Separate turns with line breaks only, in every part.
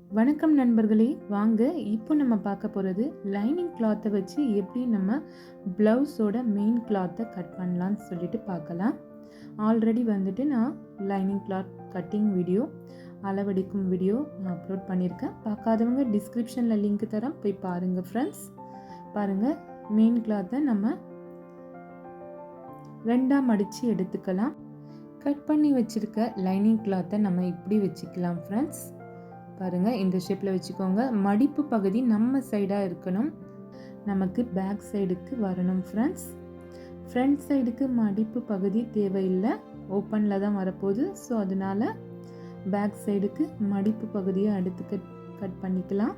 வணக்கம் நண்பர்களே வாங்க இப்போ நம்ம பார்க்க போகிறது லைனிங் கிளாத்தை வச்சு எப்படி நம்ம ப்ளவுஸோட மெயின் கிளாத்தை கட் பண்ணலான்னு சொல்லிட்டு பார்க்கலாம். ஆல்ரெடி வந்துட்டு நான் லைனிங் கிளாத் கட்டிங் வீடியோ அளவடிக்கும் வீடியோ நான் அப்லோட் பண்ணியிருக்கேன். பார்க்காதவங்க டிஸ்கிரிப்ஷனில் லிங்க் தரேன். போய் பாருங்கள் ஃப்ரெண்ட்ஸ் பாருங்கள் மெயின் கிளாத்தை நம்ம ரெண்டாக மடித்து எடுத்துக்கலாம். கட் பண்ணி வச்சுருக்க லைனிங் கிளாத்தை நம்ம இப்படி வச்சுக்கலாம் ஃப்ரெண்ட்ஸ் பாருங்கள் இந்த ஷேப்பில் வச்சுக்கோங்க. மடிப்பு பகுதி நம்ம சைடாக இருக்கணும். நமக்கு பேக் சைடுக்கு வரணும் ஃப்ரெண்ட்ஸ் ஃப்ரண்ட் சைடுக்கு மடிப்பு பகுதி தேவையில்லை. ஓப்பனில் தான் வரப்போகுது. ஸோ அதனால் பேக் சைடுக்கு மடிப்பு பகுதியை அடுத்து கட் கட் பண்ணிக்கலாம்.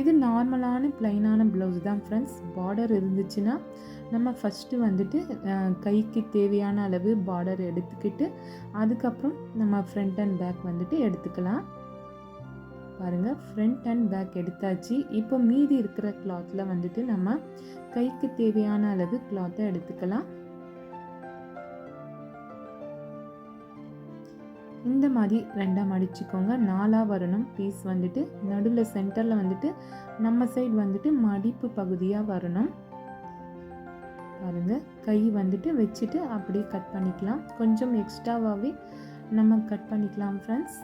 இது நார்மலான ப்ளைனான ப்ளவுஸ் தான் ஃப்ரெண்ட்ஸ் பார்டர் இருந்துச்சுன்னா நம்ம ஃபஸ்ட்டு வந்துட்டு கைக்கு தேவையான அளவு பார்டர் எடுத்துக்கிட்டு அதுக்கப்புறம் நம்ம ஃப்ரண்ட் அண்ட் பேக் வந்துட்டு எடுத்துக்கலாம். பாருங்கள் ஃப்ரண்ட் அண்ட் பேக் எடுத்தாச்சு. இப்போ மீதி இருக்கிற கிளாத்தில் வந்துட்டு நம்ம கைக்கு தேவையான அளவு கிளாத்தை எடுத்துக்கலாம். இந்த மாதிரி ரெண்டாக மடிச்சுக்கோங்க நாலாக வரணும். பீஸ் வந்துட்டு நடுவில் சென்டரில் வந்துட்டு நம்ம சைடு வந்துட்டு மடிப்பு பகுதியாக வரணும். பாருங்கள் கை வந்துட்டு வச்சுட்டு அப்படியே கட் பண்ணிக்கலாம். கொஞ்சம் எக்ஸ்ட்ராவாகவே நம்ம கட் பண்ணிக்கலாம் ஃப்ரெண்ட்ஸ்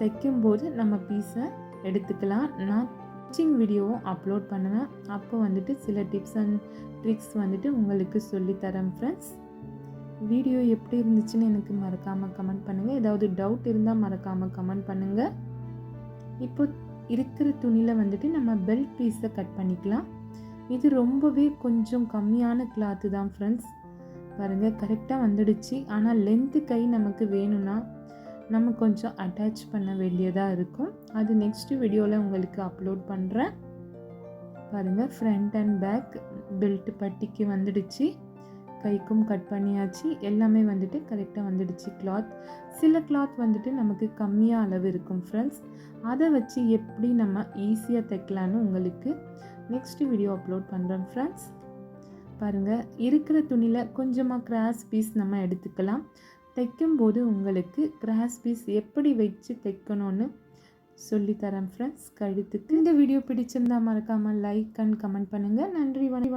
தைக்கும்போது நம்ம பீஸை எடுத்துக்கலாம். நான் ஸ்டிச்சிங் வீடியோவும் அப்லோட் பண்ணுவேன். அப்போ வந்துட்டு சில டிப்ஸ் அண்ட் ட்ரிக்ஸ் வந்துட்டு உங்களுக்கு சொல்லித்தரேன் ஃப்ரெண்ட்ஸ் வீடியோ எப்படி இருந்துச்சுன்னு எனக்கு மறக்காமல் கமெண்ட் பண்ணுங்கள் ஏதாவது டவுட் இருந்தால் மறக்காமல் கமெண்ட் பண்ணுங்கள் இப்போ இருக்கிற துணியில் வந்துட்டு நம்ம பெல்ட் பீஸை கட் பண்ணிக்கலாம். இது ரொம்பவே கொஞ்சம் கம்மியான கிளாத்து தான் ஃப்ரெண்ட்ஸ் பாருங்கள் கரெக்டாக வந்துடுச்சு. ஆனால் லென்த்து கை நமக்கு வேணும்னா நம்ம கொஞ்சம் அட்டாச் பண்ண வேண்டியதாக இருக்கும். அது நெக்ஸ்ட் வீடியோவில் உங்களுக்கு அப்லோட் பண்ணுறேன் பாருங்கள் ஃப்ரண்ட் அண்ட் பேக் பெல்ட் பட்டிக்கு வந்துடுச்சு. கைக்கும் கட் பண்ணியாச்சு. எல்லாமே வந்துட்டு கரெக்டாக வந்துடுச்சு கிளாத் சில கிளாத் வந்துட்டு நமக்கு கம்மியாக அளவு இருக்கும் ஃப்ரெண்ட்ஸ் அதை வச்சு எப்படி நம்ம ஈஸியாக தைக்கலான்னு உங்களுக்கு நெக்ஸ்ட் வீடியோ அப்லோட் பண்ணுறேன் ஃப்ரெண்ட்ஸ் பாருங்கள் இருக்கிற துணியில் கொஞ்சமாக கிராஸ் பீஸ் நம்ம எடுத்துக்கலாம். தைக்கும்போது உங்களுக்கு கிராஸ் பீஸ் எப்படி வச்சு தைக்கணும்னு சொல்லித்தரேன் ஃப்ரெண்ட்ஸ் கழுத்துக்கு இந்த வீடியோ பிடிச்சிருந்தா மறக்காமல் லைக் அண்ட் கமெண்ட் பண்ணுங்கள் நன்றி வணக்கம்.